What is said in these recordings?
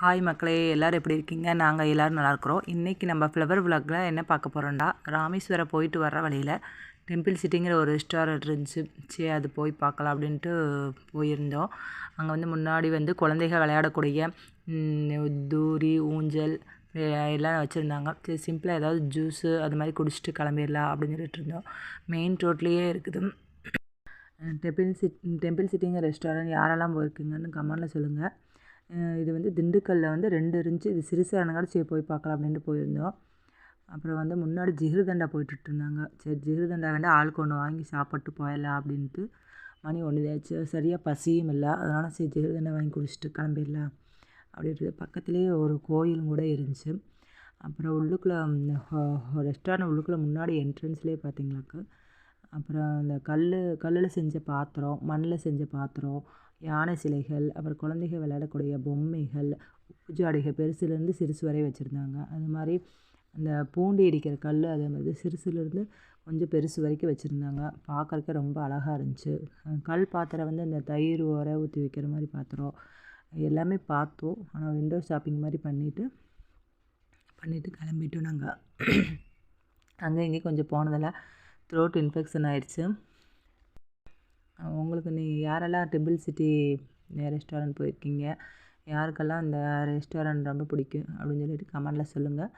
Hi மக்களே எல்லோரும் எப்படி இருக்கீங்க? நாங்கள் எல்லோரும் நல்லா இருக்கிறோம். இன்றைக்கி நம்ம ஃப்ளவர் விளாகில் என்ன பார்க்க போகிறோம்டா ராமேஸ்வரம் போயிட்டு வர வழியில் டெம்பிள் சிட்டிங்கிற ஒரு ரெஸ்டாரண்ட் இருந்துச்சு. சரி அது போய் பார்க்கலாம் அப்படின்ட்டு போயிருந்தோம். அங்கே வந்து முன்னாடி வந்து குழந்தைகள் விளையாடக்கூடிய தூரி ஊஞ்சல் எல்லாம் வச்சுருந்தாங்க. சரி சிம்பிளாக ஏதாவது ஜூஸு அது மாதிரி குடிச்சிட்டு கிளம்பிடலாம் அப்படின்னு சொல்லிட்டு இருந்தோம். மெயின் ரோட்லேயே இருக்குது. டெம்பிள் சிட் டெம்பிள் சிட்டிங்க ரெஸ்டாரண்ட் யாரெல்லாம் போயிருக்கீங்கன்னு கமெண்டில் சொல்லுங்கள் இது வந்து திண்டுக்கல்லில் வந்து ரெண்டு இருந்துச்சு. இது சிறுசரணங்காடு சரி போய் பார்க்கலாம் அப்படின்ட்டு போயிருந்தோம். அப்புறம் வந்து முன்னாடி ஜிகிருதண்டா போயிட்டு இருந்தாங்க. சரி ஜிகிருதண்டா வேண்டாம் ஆளுக்கு ஒன்று வாங்கி சாப்பிட்டு போயிடலாம் அப்படின்ட்டு மணி ஒன்றுதாச்சு சரியாக பசியும் இல்லை. அதனால் சரி ஜிகிருதண்டா வாங்கி குடிச்சிட்டு கிளம்பிடலாம் அப்படின்றது பக்கத்துலேயே ஒரு கோயிலும் கூட இருந்துச்சு. அப்புறம் உள்ளுக்குள்ளே ரெஸ்டாரண்ட் உள்ளுக்குள்ளே முன்னாடி என்ட்ரன்ஸ்லேயே பார்த்தீங்களாக்கா? அப்புறம் இந்த கல் கல்லில் செஞ்ச பாத்திரம் மண்ணில் செஞ்ச பாத்திரம் யானை சிலைகள் அப்புறம் குழந்தைகள் விளையாடக்கூடிய பொம்மைகள் பூஜாடிகள் பெருசுலேருந்து சிறுசு வரை வச்சுருந்தாங்க. அது மாதிரி அந்த பூண்டி இடிக்கிற கல் அதே மாதிரி சிறுசுலேருந்து கொஞ்சம் பெருசு வரைக்கும் வச்சுருந்தாங்க. பார்க்கறக்கு ரொம்ப அழகாக இருந்துச்சு. கல் பாத்திரம் வந்து இந்த தயிர் ஓரை ஊற்றி வைக்கிற மாதிரி பாத்திரம் எல்லாமே பார்த்தோம். ஆனால் விண்டோ ஷாப்பிங் மாதிரி பண்ணிவிட்டு பண்ணிவிட்டு கிளம்பிட்டோம் நாங்கள் அங்கே இங்கே கொஞ்சம் போனதில் த்ரோட் இன்ஃபெக்ஷன் ஆகிடுச்சு உங்களுக்கு நீங்கள் யாரெல்லாம் ட்ரிபிள் சிட்டி ரெஸ்டாரண்ட் போயிருக்கீங்க? யாருக்கெல்லாம் இந்த ரெஸ்டாரண்ட் ரொம்ப பிடிக்கும்? அப்படின்னு சொல்லிட்டு கமெண்டில் சொல்லுங்கள்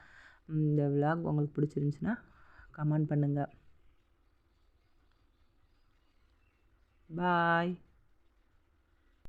இந்த விலாக் உங்களுக்கு பிடிச்சிருந்துச்சின்னா கமெண்ட் பண்ணுங்கள் பாய்